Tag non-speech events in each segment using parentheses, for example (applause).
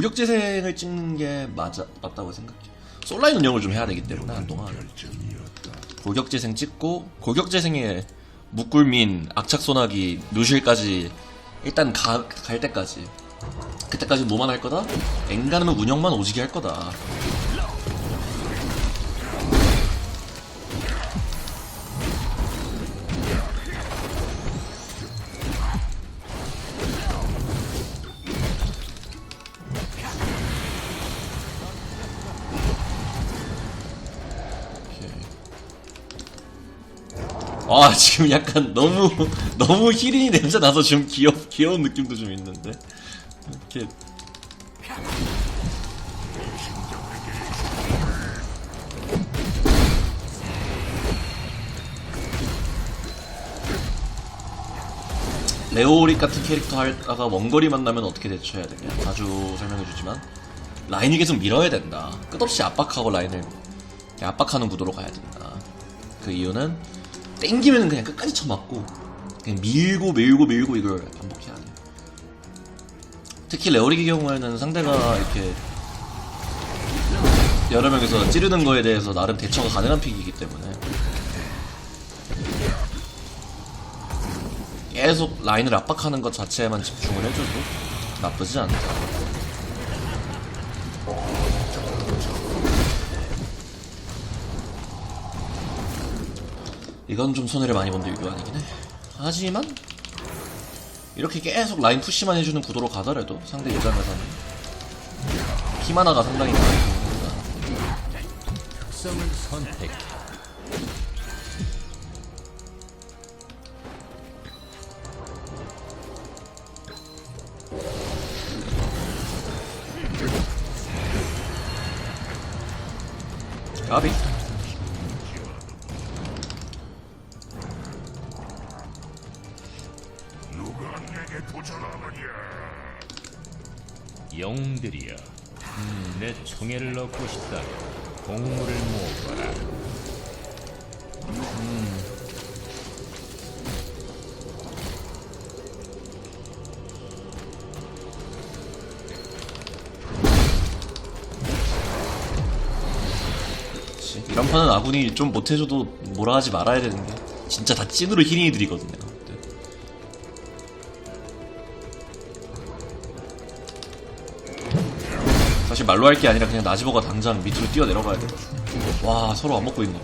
고격 재생을 찍는 게 맞아, 맞다고 생각해. 솔라인 운영을 좀 해야 되기 때문에 한동안 고격 재생 찍고 고격 재생에 무꿀민, 악착 소나기, 루실까지 일단 가, 갈 때까지 그때까지 뭐만 할 거다? 엔간하면 운영만 오지게 할 거다. 지금 약간 너무 (laughs) 너무 히린이 냄새 나서 좀 귀여 귀여운 느낌도 좀 있는데. 이렇게. 레오릭 같은 캐릭터 하다가 원거리 만나면 어떻게 대처해야 되냐? 자주 설명해주지만. 라인을 계속 밀어야 된다. 끝없이 압박하고 라인을 압박하는 구도로 가야 된다. 그 이유는 땡기면 그냥 끝까지 쳐맞고 그냥 밀고 밀고 밀고 이걸 반복해야 돼 특히 레오릭의 경우에는 상대가 이렇게 여러 명이서 찌르는 거에 대해서 나름 대처가 가능한 픽이기 때문에 계속 라인을 압박하는 것 자체에만 집중을 해줘도 나쁘지 않다. 이건 좀 손해를 많이 본 딜교 아니긴 해. 하지만 이렇게 계속 라인 푸시만 해주는 구도로 가더라도 상대 예전에서는 히마나가 상당히 많이 선택. 가비. 내 총애를 얻고 싶다면 공물을 모으거라. 그치. 이런 판은 아군이 좀 못해줘도 뭐라 하지 말아야 되는 게 진짜 다 찐으로 힐링이들이거든요. 말로 할 게 아니라 그냥 나지보가 당장 밑으로 뛰어 내려가야 돼. 와 서로 안 먹고 있나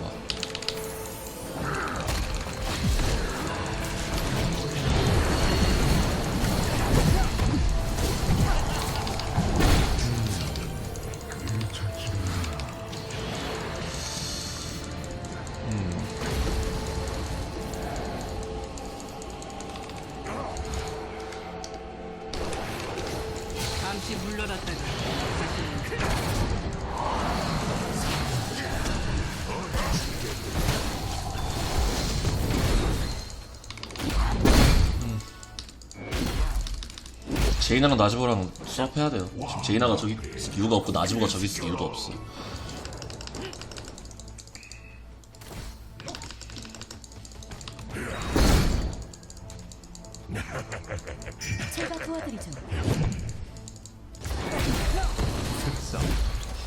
제이나랑 나지보랑 수업해야 돼요. 지금 제이나가 저기 있을 이유가 없고 나지보가 저기 있을 이유도 없어. 제가 도와드리죠.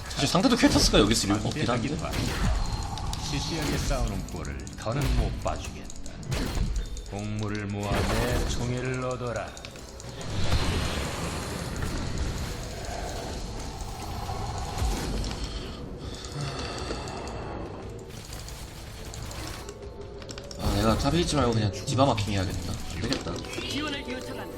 사실 상대도 퀘타스가 여기 있을 이유가 없긴 한데. 시시하게 싸우는 꼴을 더는 못 봐주겠다. 공물을 모아 내 총애를 얻어라. 탑에 있지 말고 그냥 디바 마킹 해야겠다. 안 되겠다. 지원을 요청한다.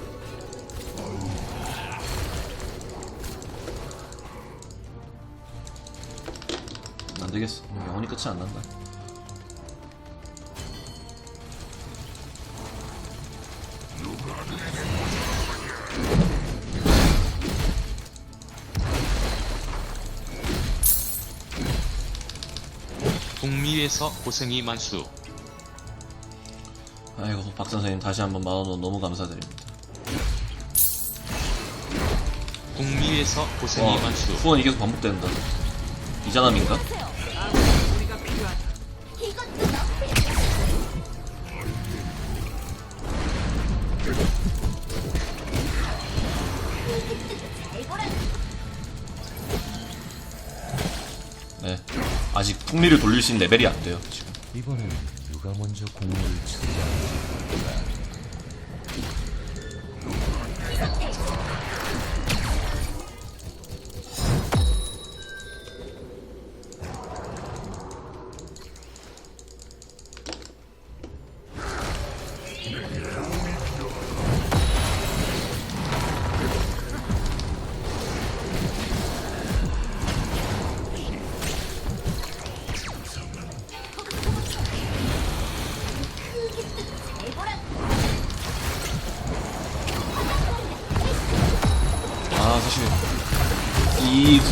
안 되겠어. 영원히 끝이 안 난다. 북미에서 고생이 만수. 아이고 박선생님 다시 한번 만원원 너무 감사드립니다. 북미에서 고생이 많수 후원 이 계속 반복된다. 이자남인가? 네. 아직 풍미를 돌릴 수 있는 레벨이 안 돼요 지금. 이번에는 누가 먼저 공물을 차지하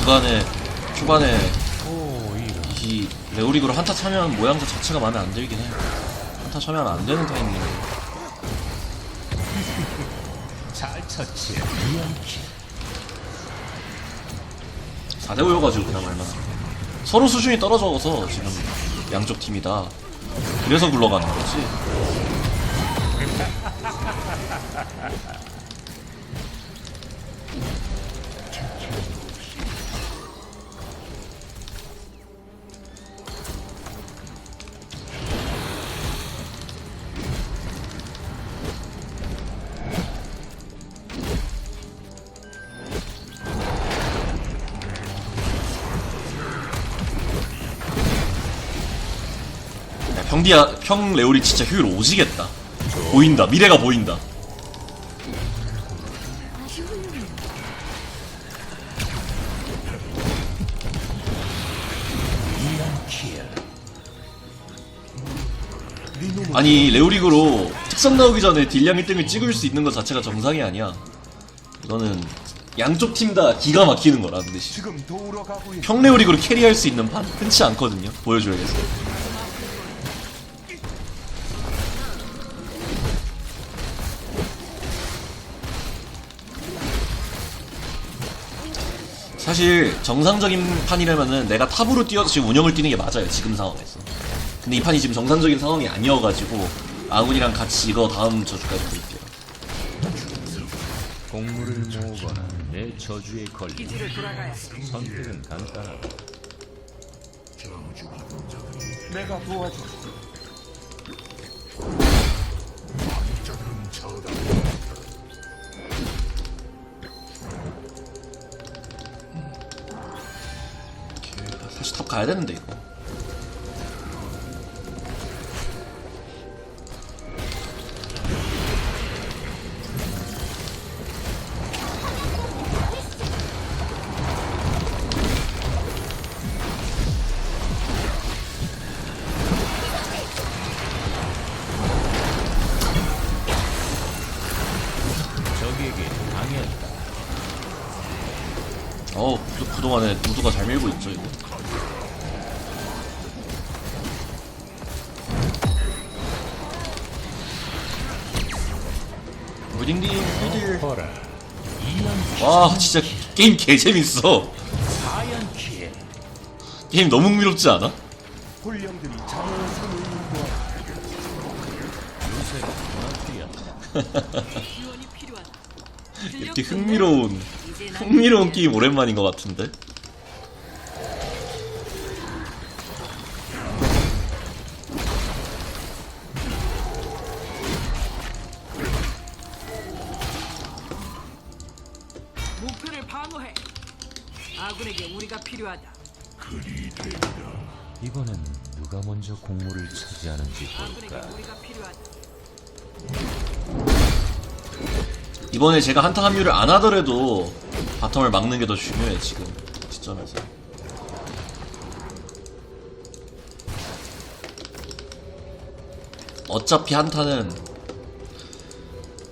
이 구간에, 초반에, 이 레오릭으로 한타 참여한 모양새 자체가 마음에 안 들긴 해요. 한타 참여하면 안 되는 타이밍이에요. (laughs) 잘 처치해 이연키 4대 5여가지고 그나마 얼마나. 서로 수준이 떨어져서 지금 양쪽 팀이 다. 그래서 굴러가는 거지. (laughs) 야, 평디야, 평 레오리 진짜 효율 오지겠다. 보인다. 미래가 보인다. 아니, 레오릭으로 특성 나오기 전에 딜량 1등을 찍을 수 있는 것 자체가 정상이 아니야. 이거는 양쪽 팀 다 기가 막히는 거라, 근데 씨. 지금 도우러 가고 있평 레오릭으로 캐리할 수 있는 판 흔치 않거든요. 보여줘야겠어. 사실 정상적인 판이라면은 내가 탑으로 뛰어서 지금 운영을 뛰는 게 맞아요 지금 상황에서 근데 이 판이 지금 정상적인 상황이 아니어가지고 아군이랑 같이 이거 다음 저주까지 볼게요 공물을 모으거나 내 저주에 해. 선택은 간단하다 내가 도와줘. 사실 탑 가야 되는데 이거. 어우 그- 그동안에 우두가 잘 밀고 있죠 이거 허라 이연키 와 진짜 게임 개재밌어. 게임 너무 흥미롭지 않아? (laughs) 이렇게 흥미로운 흥미로운 게임 오랜만인 것 같은데 아군에게 우리가 필요하다. 이번엔 누가 먼저 공물을 차지하는지 아군에게 볼까 우리가 필요하다. 이번에 제가 한타 합류를 안 하더라도 바텀을 막는 게 더 중요해 지금 시점에서 어차피 한타는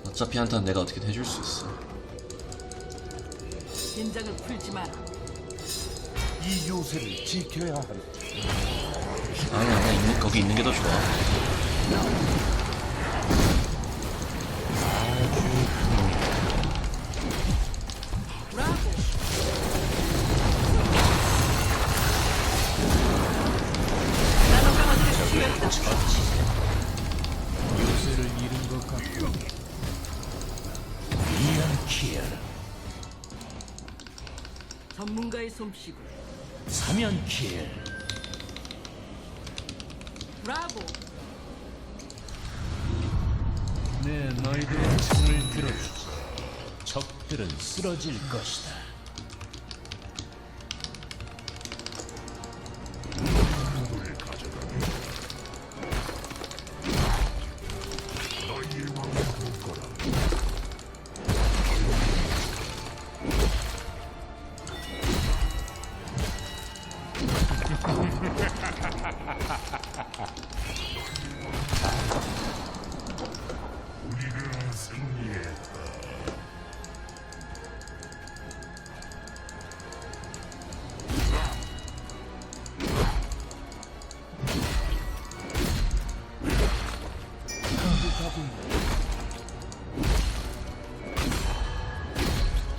어차피 한타는 내가 어떻게든 해줄 수 있어 긴장을 풀지 마라. 이 요새를 지켜야 한다. 아니 아니야 있는, 거기 있는 게 더 좋아. 잃은 것 전문가의 솜씨고 사면킬. 브라보. 네, 너희들의 창을 들어주지. 적들은 쓰러질 것이다.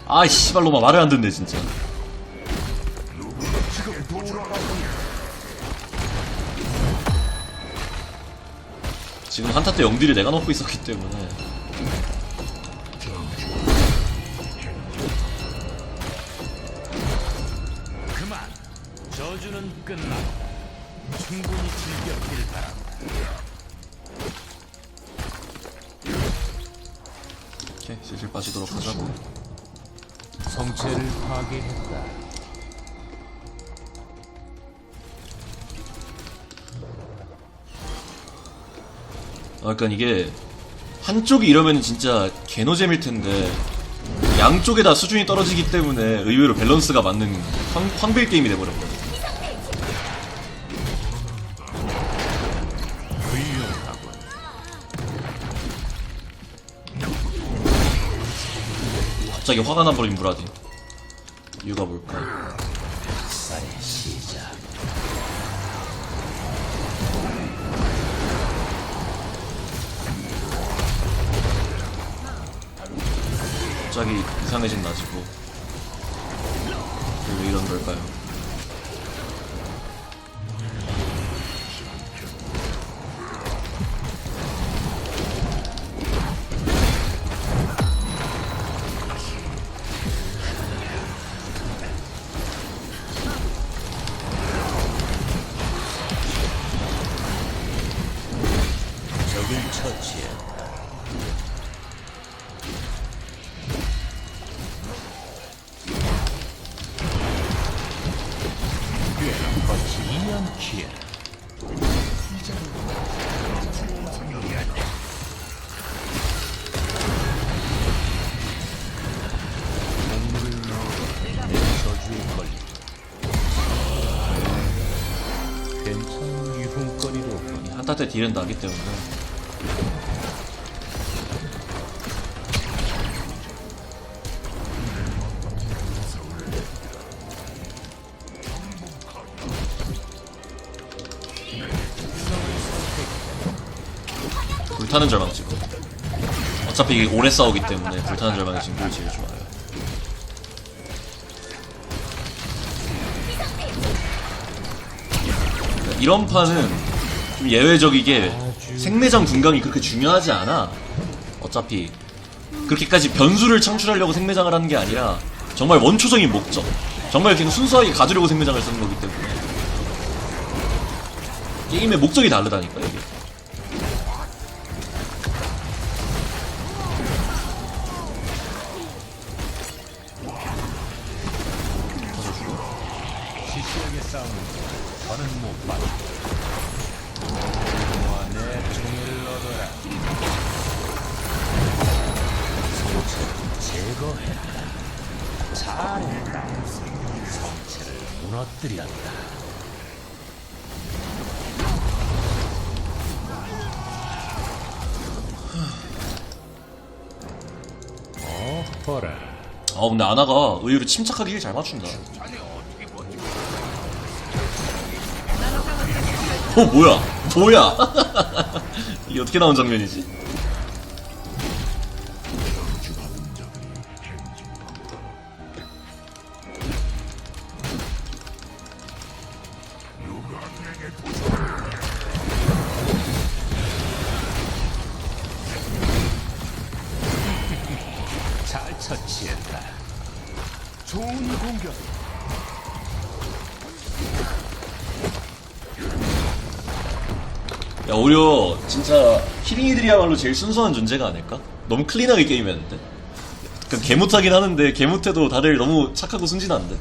아이 씨발로 막 말을 안 듣네 진짜. 지금 한타 때 영딜이 내가 넣고 있었기 때문에 슬슬 빠지도록 하자고 성체를 파괴했다. 아, 그러니까 이게 한쪽이 이러면 진짜 개노잼일 텐데 양쪽에 다 수준이 떨어지기 때문에 의외로 밸런스가 맞는 황, 황빌 게임이 돼버렸거든. 갑자기 화가 나버린 무라딘. 이유가 뭘까? 갑자기 이상해진 나 지고. 왜 이런 걸까요? 때 딜은 나기 때문에. 불타는 절망 찍어. 어차피 이게 오래 싸우기 때문에 불타는 절망이 진급이 제일 좋아요. 이런 판은 좀 예외적이게 생매장 분광이 그렇게 중요하지 않아. 어차피 그렇게까지 변수를 창출하려고 생매장을 하는 게 아니라 정말 원초적인 목적. 정말 그냥 순수하게 가두려고 생매장을 쓰는 거기 때문에 게임의 목적이 다르다니까 이게. 시시하게 싸우는 거 더는 못 모아 성체를 무너뜨렸다 어 허라 아 근데 아나가 의외로 침착하게 힐 잘 맞춘다. 어 뭐야 뭐야 (laughs) 이게 어떻게 나온 장면이지? 잘 처치했다 좋은 공격. 야 오히려 진짜 키링이들이야말로 제일 순수한 존재가 아닐까? 너무 클린하게 게임했는데? 그러니까 개못하긴 하는데 개못해도 다들 너무 착하고 순진한데?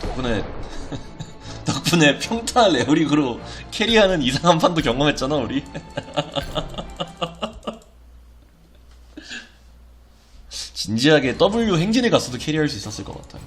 덕분에 (laughs) 덕분에 평타 레어릭으로 캐리하는 이상한 판도 경험했잖아 우리. (laughs) 진지하게 W 행진에 갔어도 캐리할 수 있었을 것 같아요